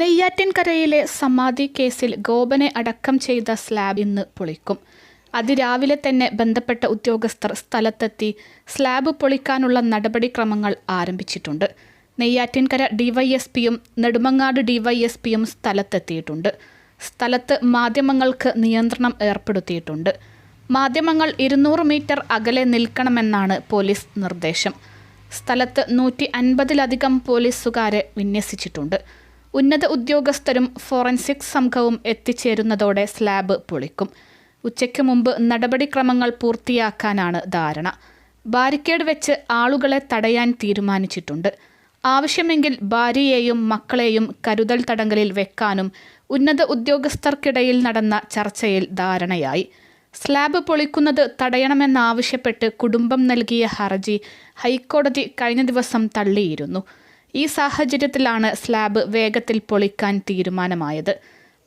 നെയ്യാറ്റിൻകരയിലെ സമാധി കേസിൽ ഗോപനെ അടക്കം ചെയ്ത സ്ലാബ് ഇന്ന് പൊളിക്കും. അതിരാവിലെ തന്നെ ബന്ധപ്പെട്ട ഉദ്യോഗസ്ഥർ സ്ഥലത്തെത്തി സ്ലാബ് പൊളിക്കാനുള്ള നടപടിക്രമങ്ങൾ ആരംഭിച്ചിട്ടുണ്ട്. നെയ്യാറ്റിൻകര ഡിവൈഎസ്പിയും നെടുമങ്ങാട് ഡിവൈഎസ്പിയും സ്ഥലത്തെത്തിയിട്ടുണ്ട്. സ്ഥലത്ത് മാധ്യമങ്ങൾക്ക് നിയന്ത്രണം ഏർപ്പെടുത്തിയിട്ടുണ്ട്. മാധ്യമങ്ങൾ ഇരുന്നൂറ് മീറ്റർ അകലെ നിൽക്കണമെന്നാണ് പോലീസ് നിർദ്ദേശം. സ്ഥലത്ത് നൂറ്റി അൻപതിലധികം പോലീസുകാരെ വിന്യസിച്ചിട്ടുണ്ട്. ഉന്നത ഉദ്യോഗസ്ഥരും ഫോറൻസിക് സംഘവും എത്തിച്ചേരുന്നതോടെ സ്ലാബ് പൊളിക്കും. ഉച്ചയ്ക്ക് മുമ്പ് നടപടിക്രമങ്ങൾ പൂർത്തിയാക്കാനാണ് ധാരണ. ബാരിക്കേഡ് വെച്ച് ആളുകളെ തടയാൻ തീരുമാനിച്ചിട്ടുണ്ട്. ആവശ്യമെങ്കിൽ ഭാര്യയെയും മക്കളെയും കരുതൽ തടങ്കലിൽ വെക്കാനും ഉന്നത ഉദ്യോഗസ്ഥർക്കിടയിൽ നടന്ന ചർച്ചയിൽ ധാരണയായി. സ്ലാബ് പൊളിക്കുന്നത് തടയണമെന്നാവശ്യപ്പെട്ട് കുടുംബം നൽകിയ ഹർജി ഹൈക്കോടതി കഴിഞ്ഞ ദിവസം തള്ളിയിരുന്നു. ഈ സാഹചര്യത്തിലാണ് സ്ലാബ് വേഗത്തിൽ പൊളിക്കാൻ തീരുമാനമായത്.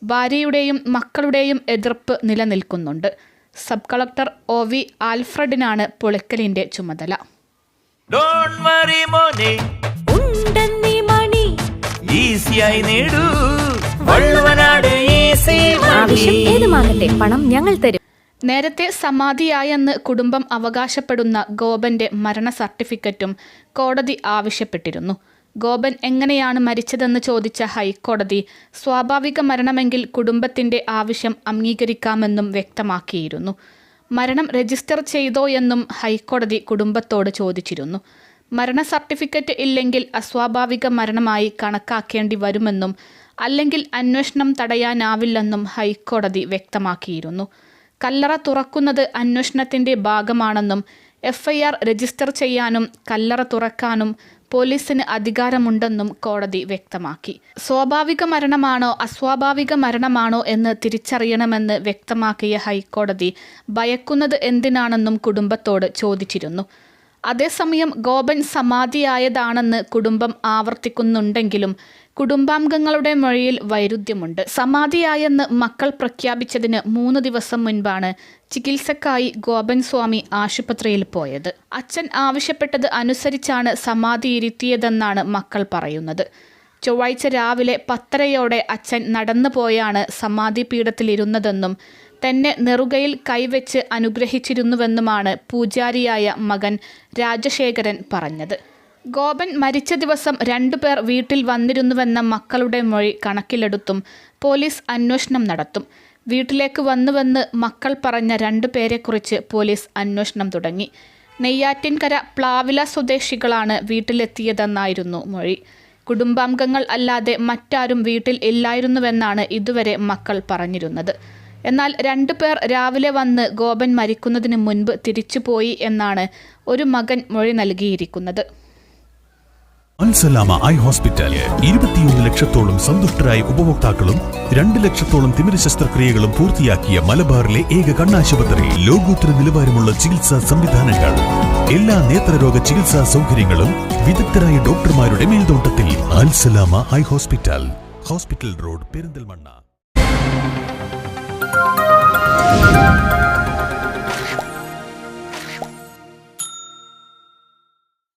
ഭാര്യയുടെയും മക്കളുടെയും എതിർപ്പ് നിലനിൽക്കുന്നുണ്ട്. സബ് കളക്ടർ ഒ വി ആൽഫ്രഡിനാണ് പൊളിക്കലിന്റെ ചുമതല. ഡോണ്ട് വറി മോനെ. ഉണ്ടെന്നീ മണി. ഈസിയായി നേടൂ. വള്ളുവനാട് ഈസി ആവശ്യം ഏതുമാകട്ടെ പണം ഞങ്ങൾ തരും. നേരത്തെ സമാധിയായെന്ന് കുടുംബം അവകാശപ്പെടുന്ന ഗോപന്റെ മരണ സർട്ടിഫിക്കറ്റും കോടതി ആവശ്യപ്പെട്ടിരുന്നു. ഗോപൻ എങ്ങനെയാണ് മരിച്ചതെന്ന് ചോദിച്ച ഹൈക്കോടതി സ്വാഭാവിക മരണമെങ്കിൽ കുടുംബത്തിന്റെ ആവശ്യം അംഗീകരിക്കാമെന്നും വ്യക്തമാക്കിയിരുന്നു. മരണം രജിസ്റ്റർ ചെയ്തോ എന്നും ഹൈക്കോടതി കുടുംബത്തോട് ചോദിച്ചിരുന്നു. മരണ സർട്ടിഫിക്കറ്റ് ഇല്ലെങ്കിൽ അസ്വാഭാവിക മരണമായി കണക്കാക്കേണ്ടി വരുമെന്നും അല്ലെങ്കിൽ അന്വേഷണം തടയാനാവില്ലെന്നും ഹൈക്കോടതി വ്യക്തമാക്കിയിരുന്നു. കല്ലറ തുറക്കുന്നത് അന്വേഷണത്തിന്റെ ഭാഗമാണെന്നും എഫ്ഐആർ രജിസ്റ്റർ ചെയ്യാനും കല്ലറ തുറക്കാനും പോലീസിന് അധികാരമുണ്ടെന്നും കോടതി വ്യക്തമാക്കി. സ്വാഭാവിക മരണമാണോ അസ്വാഭാവിക മരണമാണോ എന്ന് തിരിച്ചറിയണമെന്ന് വ്യക്തമാക്കിയ ഹൈക്കോടതി ഭയക്കുന്നത് എന്തിനാണെന്നും കുടുംബത്തോട് ചോദിച്ചിരുന്നു. അതേസമയം ഗോപൻ സമാധിയായതാണെന്ന് കുടുംബം ആവർത്തിക്കുന്നുണ്ടെങ്കിലും കുടുംബാംഗങ്ങളുടെ മൊഴിയിൽ വൈരുദ്ധ്യമുണ്ട്. സമാധിയായെന്ന് മക്കൾ പ്രഖ്യാപിച്ചതിന് മൂന്ന് ദിവസം മുൻപാണ് ചികിത്സക്കായി ഗോപൻ സ്വാമി ആശുപത്രിയിൽ പോയത്. അച്ഛൻ ആവശ്യപ്പെട്ടത് അനുസരിച്ചാണ് സമാധി സമാധിയിരുത്തിയതെന്നാണ് മക്കൾ പറയുന്നത്. ചൊവ്വാഴ്ച രാവിലെ പത്തരയോടെ അച്ഛൻ നടന്നു പോയാണ് സമാധി പീഠത്തിലിരുന്നതെന്നും തന്നെ നെറുകയിൽ കൈവച്ച് അനുഗ്രഹിച്ചിരുന്നുവെന്നുമാണ് പൂജാരിയായ മകൻ രാജശേഖരൻ പറഞ്ഞത്. ഗോപൻ മരിച്ച ദിവസം രണ്ടുപേർ വീട്ടിൽ വന്നിരുന്നുവെന്ന മക്കളുടെ മൊഴി കണക്കിലെടുത്തും പോലീസ് അന്വേഷണം നടത്തും. വീട്ടിലേക്ക് വന്നുവെന്ന് മക്കൾ പറഞ്ഞ രണ്ടു പേരെക്കുറിച്ച് പോലീസ് അന്വേഷണം തുടങ്ങി. നെയ്യാറ്റിൻകര പ്ലാവില സ്വദേശികളാണ് വീട്ടിലെത്തിയതെന്നായിരുന്നു മൊഴി. കുടുംബാംഗങ്ങൾ അല്ലാതെ മറ്റാരും വീട്ടിൽ ഇല്ലായിരുന്നുവെന്നാണ് ഇതുവരെ മക്കൾ പറഞ്ഞിരുന്നത്. എന്നാൽ രണ്ടു പേർ രാവിലെ വന്ന് ഗോപൻ മരിക്കുന്നതിന് മുൻപ് തിരിച്ചുപോയി എന്നാണ് ഒരു മകൻ മൊഴി നൽകിയിരിക്കുന്നത്. അൽസലാമ ഐ ഹോസ്പിറ്റൽ ഇരുപത്തിയൊന്ന് ലക്ഷത്തോളം സന്തുഷ്ടരായ ഉപഭോക്താക്കളും രണ്ട് ലക്ഷത്തോളം തിമിര ശസ്ത്രക്രിയകളും പൂർത്തിയാക്കിയ മലബാറിലെ ഏക കണ്ണാശുപത്രി. ലോകോത്തര നിലവാരമുള്ള ചികിത്സാ സംവിധാനങ്ങൾ. എല്ലാ നേത്രരോഗ ചികിത്സാ സൗകര്യങ്ങളും വിദഗ്ധരായ ഡോക്ടർമാരുടെ മേൽനോട്ടത്തിൽ. Alsalama eye hospital. Hospital road Perinthalmanna.